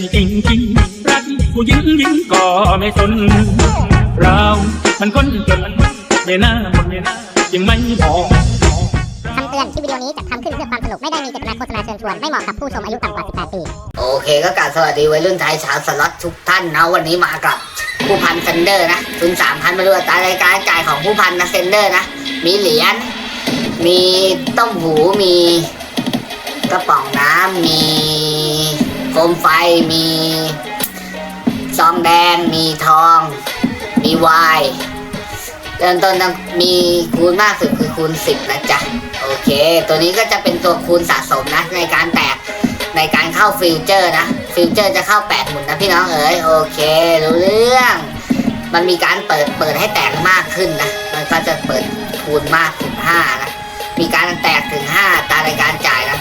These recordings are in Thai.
จริงจริงๆรักผู้หญิงหญิงก็ไม่สนเรามันคนจนไม่น่าหมดไม่น่ายังไม่พอคำเตือนคลิปวิดีโอนี้จัดทำขึ้นเพื่อความสนุกไม่ได้มีเจตนาโฆษณาเชิญชวน ไม่เหมาะกับผู้ชมอายุต่ำกว่า 18 ปี โอเคก็กาบสวัสดีวัยรุ่นไทยชาวสล็อตทุกท่านนะวันนี้มากับผู้พันเซนเดอร์นะทุนสามพันมาดูอัตารายการจ่ายของผู้พันนะเซนเดอร์นะ มีเหรียญมีต้มหูมีกระป๋องน้ำมี โคมไฟมีซองแดงมีทอง มีไวน์เริ่มต้นต้องมีคูณมากสุดคือคูณสิบนะจ๊ะโอเค ตัวนี้ก็จะเป็นตัวคูณสะสมนะในการแตกในการเข้าฟิวเจอร์นะฟิวเจอร์จะเข้าแปดหมุนนะพี่น้องเอ๋ยโอเครู้เรื่อง มันมีการเปิดเปิดให้แตกมากขึ้นนะมันก็จะเปิดคูณมากถึงห้านะมีการแตกถึง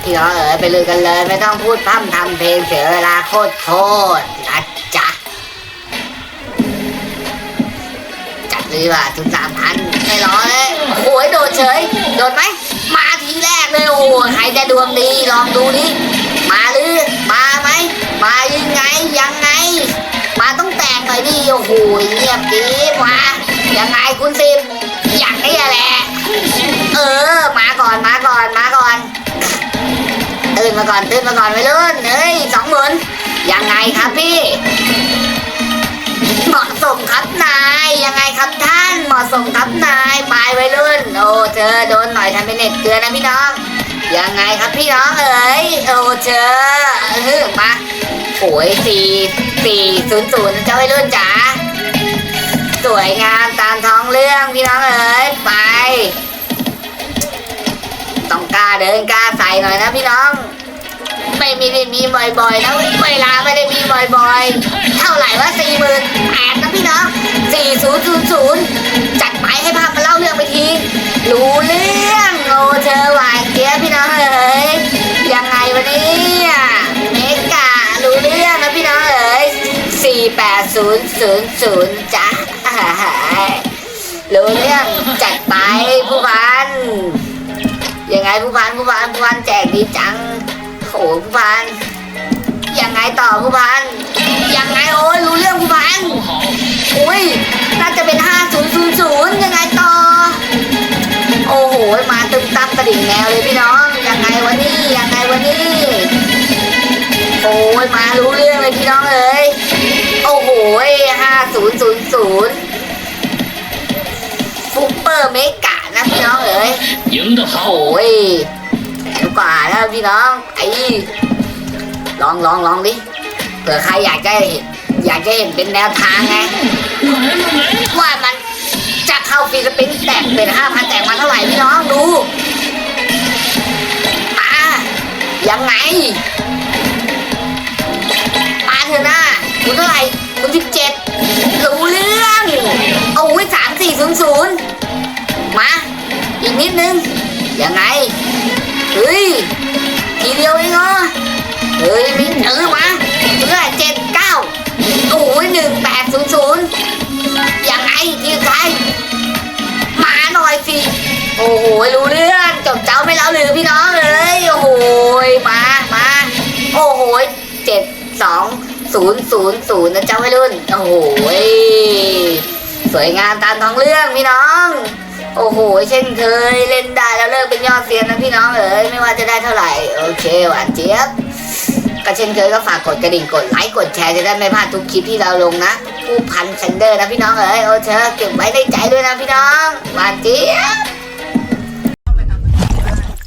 พี่น้องเอ๋ยไปเลยกันเลย ไม่ต้องพูดพร่ำทำเพลงเสียเวลาโคตรโคตรนะจ๊ะจัดเลยว่ะถึงสามพันไม่รอเลยโอ้โหโดดเฉย โดดไหมมาทีแรกเลยโอ้ใครจะดวงดีลองดูดิมาหรือมาไหมมายังไงยังไง มาต้องแต่งหน่อยดิโอ้โหเงียบดีมายังไงคุณสิบอย่างนี้แหละเออ มาก่อนมาก่อนมาก่อน ตื่นมาก่อนตื่นมาก่อนไปรุ่นเฮ้ยสองหมื่นยังไงครับพี่ เหมาะสมครับนายยังไงครับท่านเหมาะสมครับนายปลายวัยรุ่น โอ้เธอโดนหน่อยทำเป็นเน็ตเกลือนะพี่น้อง ยังไงครับพี่น้องเอ๋ยโอ้เธอเออมาโอ้ยสี่สี่ศูนย์ศูนย์เจ้าวัยรุ่นจ๋าสวยงามตามท้องเรื่องพี่น้องเอ๋ยไป ต้องกล้าเดินกล้า หน่อยนะพี่น้อง ไม่มีได้มีบ่อยๆนะเวลาไม่ได้มีบ่อยๆ เท่าไหร่ว่าสี่หมื่นแปดนะพี่น้องสี่ศูนย์ศูนย์ศูนย์จัดไปให้ภาพมาเล่าเรื่องไปที รู้เรื่องโอ้เธอหวานเจี๊ยพี่น้องเอ๋ยยังไงวันนี้เมการู้เรื่องนะพี่น้องเอ๋ยสี่แปดศูนย์ศูนย์ศูนย์จ้ะรู้เรื่องจัดไปผู้พันยังไง ผู้พันผู้พันผู้พันแจกดีจังโอ้ผู้พันยังไงต่อผู้พันยังไงโอ้ยรู้เรื่องผู้พันอุ้ยน่าจะเป็นห้าศูนย์ศูนย์ศูนย์ยังไงต่อ โอ้โหมาตึมตั้มกระดิ่งแมวเลยพี่น้องยังไงวันนี้ยังไงวันนี้โอ้ยมารู้เรื่องเลยพี่น้องเอ้ยโอ้โหห้าศูนย์ศูนย์ศูนย์ฟุปเปอร์เมก นะพี่น้องเอ้ย赢得โอ้ยแสนกว่าแล้วพี่น้องไอ้ลองลองลองดิเผื่อใครอยากจะเห็นอยากจะเห็นเป็นแนวทางไงว่ามันจะเข้าฟิลิปปินส์แตกเป็นห้าพันแตกมาเท่าไหร่พี่น้องดูมายังไงมาเถอะนะคุณเท่าไหร่คุณสิบเจ็ดรู้เรื่องโอ้ยสามสี่ศูนย์ศูนย์มา อีกนิดนึง ยังไง เฮ้ย ทีเดียวเองเหรอ เฮ้ยนี่เออมาเพื่อเจ็ดเก้าโอ้ยหนึ่งแปดศูนย์ศูนย์ยังไงทีใครมาหน่อยสิ โอ้โห รู้เรื่องจบเจ้าไม่เล่าหรือพี่น้องเลย โอ้โห มา มา โอ้โหเจ็ดสองศูนย์ศูนย์ศูนย์นะเจ้าวัยรุ่น โอ้โห สวยงามตามท้องเรื่องพี่น้อง โอ้โหเช่นเคยเล่นได้แล้วเลิกเป็นยอดเซียนนะพี่น้องเอ๋ยไม่ว่าจะได้เท่าไหร่ โอเคหวานเจี๊ยบก็เช่นเคยก็ฝากกดกระดิ่งกดไลค์กดแชร์จะได้ไม่พลาดทุกคลิปที่เราลงนะผู้พันเซนเดอร์นะพี่น้องเอ๋ยโอเธอเก็บไว้ในใจด้วยนะพี่น้องหวานเจี๊ยบ